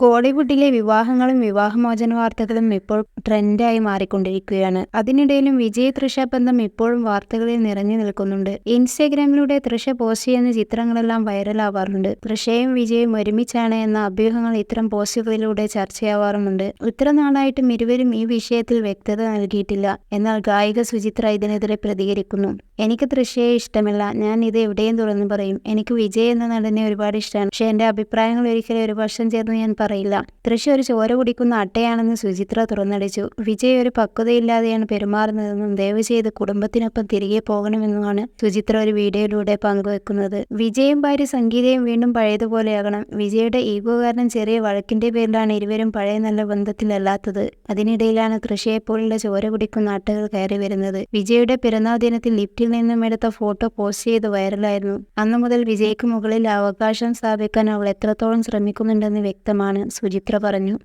കോളിവുഡിലെ വിവാഹങ്ങളും വിവാഹമോചന വാർത്തകളും ഇപ്പോൾ ട്രെൻഡായി മാറിക്കൊണ്ടിരിക്കുകയാണ്. അതിനിടയിലും വിജയ് തൃഷ ബന്ധം ഇപ്പോഴും വാർത്തകളിൽ നിറഞ്ഞു നിൽക്കുന്നുണ്ട്. ഇൻസ്റ്റാഗ്രാമിലൂടെ തൃഷ പോസ്റ്റ് ചെയ്യുന്ന ചിത്രങ്ങളെല്ലാം വൈറലാവാറുണ്ട്. തൃഷയും വിജയും ഒരുമിച്ചാണ് എന്ന അഭ്യൂഹങ്ങൾ ഇത്തരം പോസ്റ്റുകളിലൂടെ ചർച്ചയാവാറുമുണ്ട്. ഇത്ര നാളായിട്ടും ഇരുവരും ഈ വിഷയത്തിൽ വ്യക്തത നൽകിയിട്ടില്ല. എന്നാൽ ഗായിക സുചിത്ര ഇതിനെതിരെ പ്രതികരിക്കുന്നു. എനിക്ക് തൃഷയെ ഇഷ്ടമില്ല. ഞാൻ ഇത് എവിടെയും തുറന്നു പറയും. എനിക്ക് വിജയ് എന്ന നടനെ ഒരുപാട് ഇഷ്ടമാണ്. പക്ഷെ എന്റെ അഭിപ്രായങ്ങൾ ഒരിക്കലും ഒരു വർഷം ചേർന്ന് ഞാൻ പറയില്ല. തൃശ ഒരു ചോര കുടിക്കുന്ന അട്ടയാണെന്ന് സുചിത്ര തുറന്നടിച്ചു. വിജയ് ഒരു പക്വതയില്ലാതെയാണ് പെരുമാറുന്നതെന്നും ദയവ് ചെയ്ത് കുടുംബത്തിനൊപ്പം തിരികെ പോകണമെന്നുമാണ് സുചിത്ര ഒരു വീഡിയോയിലൂടെ പങ്കുവെക്കുന്നത്. വിജയും ഭാര്യ സംഗീതയും വീണ്ടും പഴയതുപോലെയാകണം. വിജയുടെ ഈഗോ കാരണം ചെറിയ വഴക്കിന്റെ പേരിലാണ് ഇരുവരും പഴയ നല്ല ബന്ധത്തിലല്ലാത്തത്. അതിനിടയിലാണ് തൃശയെപ്പോലുള്ള ചോര കുടിക്കുന്ന അട്ടകൾ കയറി വരുന്നത്. വിജയുടെ പിറന്നാൾ ദിനത്തിൽ ലിഫ്റ്റിൽ നിന്നും എടുത്ത ഫോട്ടോ പോസ്റ്റ് ചെയ്ത് വൈറലായിരുന്നു. അന്നു മുതൽ വിജയ്ക്ക് മുകളിൽ അവകാശം സ്ഥാപിക്കാൻ അവൾ എത്രത്തോളം ശ്രമിക്കുന്നുണ്ടെന്ന് വ്യക്തമാണ്. സുചിത്ര പറഞ്ഞു.